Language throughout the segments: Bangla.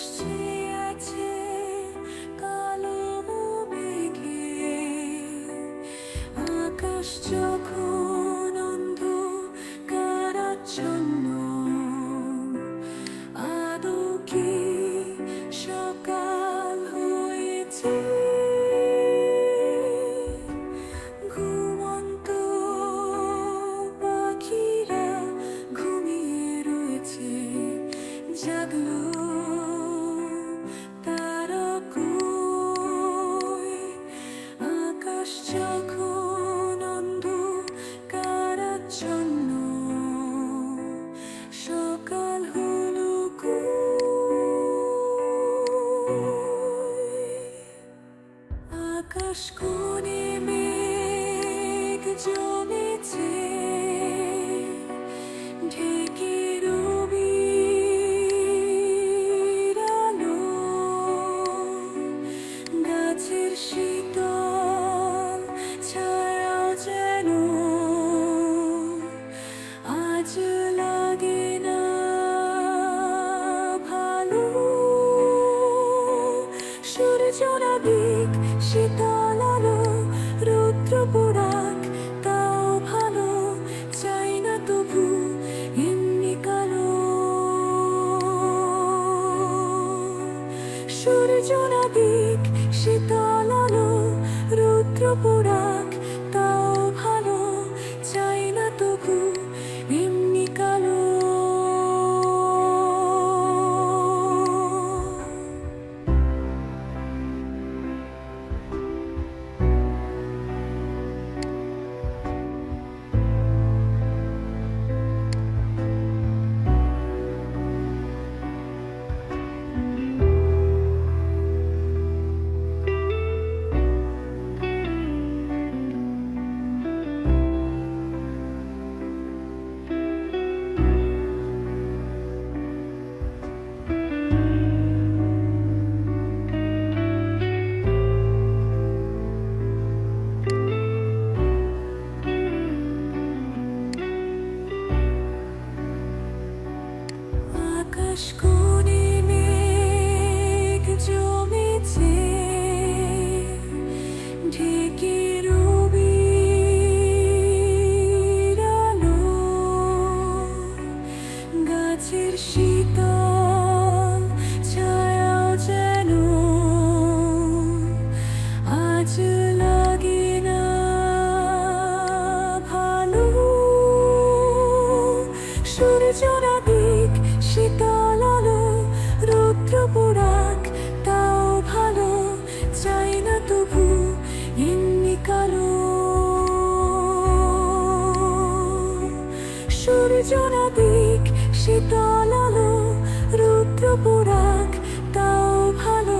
Just সোনা দিক সীতা জনাদিক শীতল আলো রুদ্র পোড়াক তাও ভালো।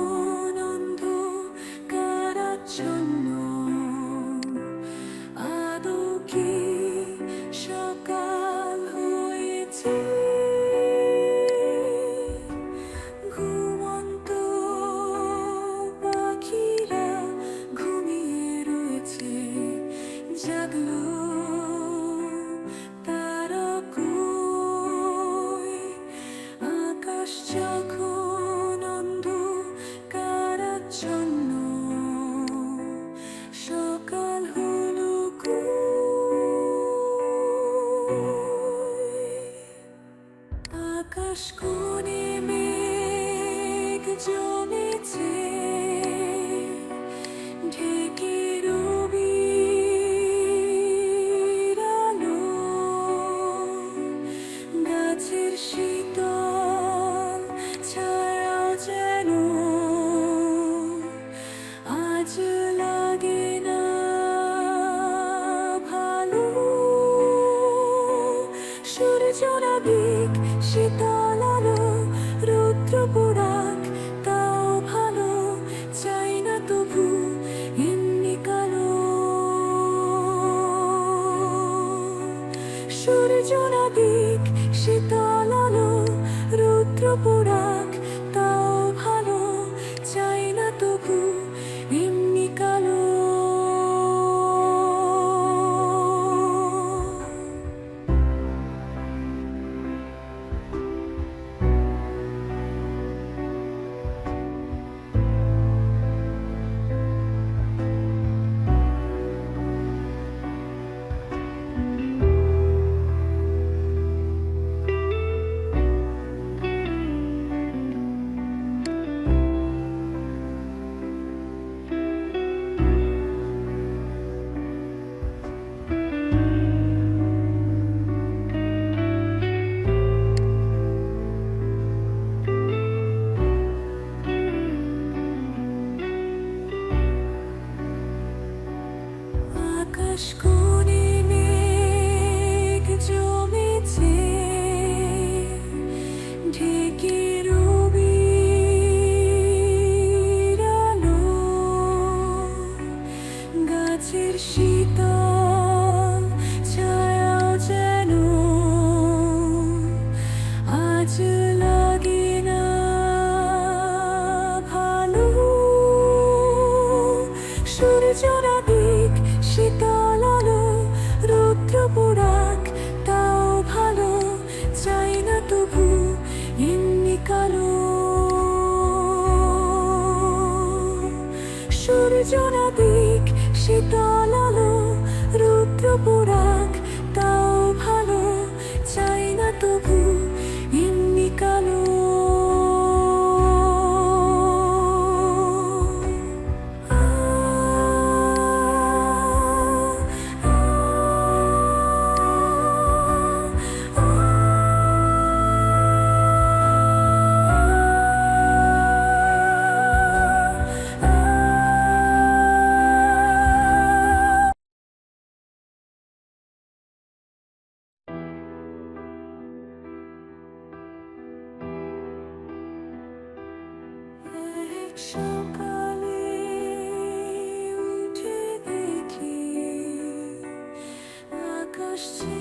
পুষ্করে মেঘ জমেছে ঢেকে রবি গাছের শীতল wish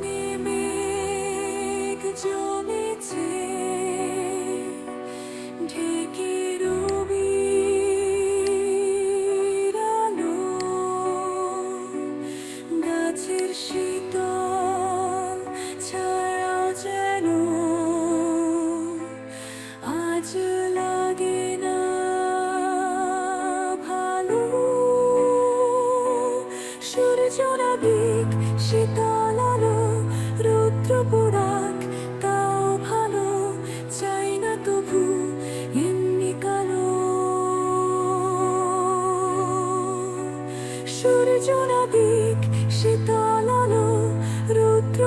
Could you? যোজনা দিক শীতল রৌদ্র